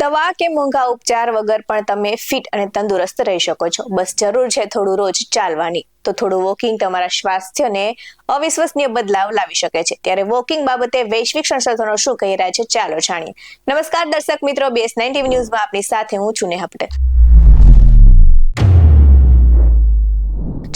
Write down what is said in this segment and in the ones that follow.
દવા કે મોંઘા ઉપચાર વગર પણ તમે ફિટ અને તંદુરસ્ત રહી શકો છો. બસ જરૂર છે થોડું રોજ ચાલવાની. તો થોડું વોકિંગ તમારા સ્વાસ્થ્યને અવિશ્વસનીય બદલાવ લાવી શકે છે. ત્યારે વોકિંગ બાબતે વૈશ્વિક સંશોધનો શું કહી રહ્યા છે ચાલો જાણીએ. નમસ્કાર દર્શક મિત્રો બેસ નાઇન ન્યૂઝમાં આપની સાથે હું છું નેહા પટેલ.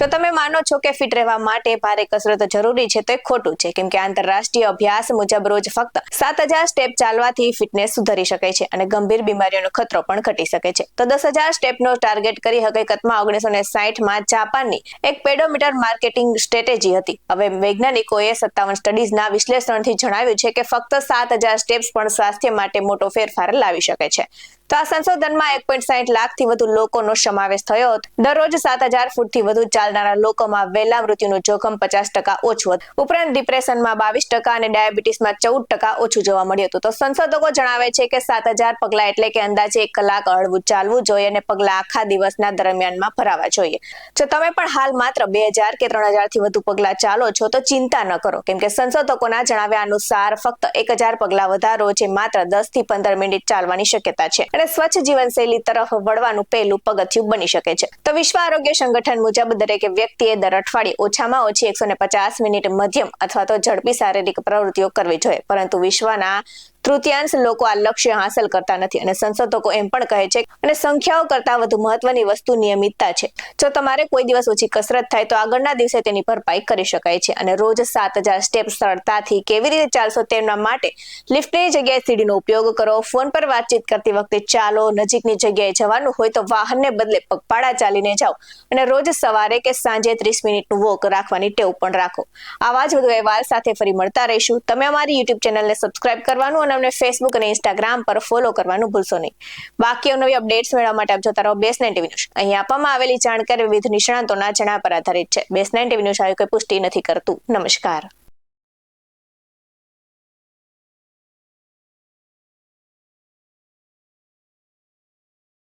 જો તમે માનો છો કે ફિટ રહેવા માટે ભારે કસરત જરૂરી છે, તો એ ખોટું છે. કેમ કે આંતરરાષ્ટ્રીય અભ્યાસ મુજબ રોજ ફક્ત સાત હજાર સ્ટેપ ચાલવાથી ફિટનેસ સુધરી શકે છે અને ગંભીર બીમારીઓનો ખતરો પણ ઘટી શકે છે. તો દસ હજાર સ્ટેપનો ટાર્ગેટ કરી હકીકતમાં ઓગણીસો ને સાહીઠમાં જાપાનની એક પેડોમીટર માર્કેટિંગ સ્ટ્રેટેજી હતી. હવે વૈજ્ઞાનિકોએ સત્તાવન સ્ટડીઝના વિશ્લેષણથી જણાવ્યું છે કે ફક્ત સાત હજાર સ્ટેપ્સ પણ સ્વાસ્થ્ય માટે મોટો ફેરફાર લાવી શકે છે. તો આ સંશોધનમાં એક પોઈન્ટ સાહીઠ લાખથી વધુ લોકોનો સમાવેશ થયો હતો. દરરોજ સાત હજાર ફૂટથી વધુ ચાલનારા લોકોમાં વહેલા મૃત્યુનું જોખમ પચાસ ટકા ઓછું હતું. ઉપરાંત ડિપ્રેશનમાં બાવીસ ટકા અને ડાયાબિટીસમાં ચૌદ ટકા ઓછું જોવા મળ્યું હતું. તો સંશોધકો જણાવે છે કે સાત હજાર પગલા એટલે કે અંદાજે એક કલાક હળવું ચાલવું જોઈએ અને પગલા આખા દિવસના દરમિયાનમાં ભરાવા જોઈએ. જો તમે પણ હાલ માત્ર બે હજાર કે ત્રણ હજારથી વધુ પગલા ચાલો છો, તો ચિંતા ન કરો. કેમ કે સંશોધકોના જણાવ્યા અનુસાર ફક્ત એક હજાર પગલા વધારો જે માત્ર દસથી પંદર મિનિટ ચાલવાની શક્યતા છે. અને સ્વચ્છ જીવનશૈલી તરફ વળવાનું પહેલું પગથિયું બની શકે છે. તો વિશ્વ આરોગ્ય સંગઠન મુજબ દરેક વ્યક્તિએ દર અઠવાડિયે ઓછામાં ઓછી એકસો પચાસ મિનિટ મધ્યમ અથવા તો ઝડપી શારીરિક પ્રવૃત્તિઓ કરવી જોઈએ. પરંતુ વિશ્વના તૃતીયાંશ લોકો આ લક્ષ્ય હાંસલ કરતા નથી અને સંશોધકો એમ પણ કહે છે અને સંખ્યાઓ કરતા વધુ મહત્વની વસ્તુ નિયમિતતા છે. જો તમારે કોઈ દિવસ ઓછી કસરત થાય તો આગળના દિવસે તેની ભરપાઈ કરી શકાય છે અને રોજ સાત હજાર સ્ટેપ સરળતાથી કેવી રીતે ચાલશો તેમના માટે લિફ્ટની જગ્યાએ સીડીનો ઉપયોગ કરો, ફોન પર વાતચીત કરતી વખતે ચાલો, નજીકની જગ્યાએ જવાનું હોય તો વાહનને બદલે પગપાળા ચાલીને જાઓ અને રોજ સવારે કે સાંજે ત્રીસ મિનિટનું વોક રાખવાની ટેવ પણ રાખો. આવા જ વધુ અહેવાલ સાથે ફરી મળતા રહીશું. તમે અમારી યુટ્યુબ ચેનલને સબસ્ક્રાઇબ કરવાનું અને અમને ફેસબુક અને ઇન્સ્ટાગ્રામ પર ફોલો કરવાનું ભૂલશો નહીં. બાકી નવી અપડેટ્સ મેળવવા માટે આપ જોતા રહો બેસ નાઇન ન્યૂઝ અહીં આપવામાં આવેલી જાણકારી વિવિધ નિષ્ણાંતોના જણા પર આધારિત છે. બેસ નાઇન ટીવી ન્યૂઝ આવી કોઈ પુષ્ટિ નથી કરતું. નમસ્કાર.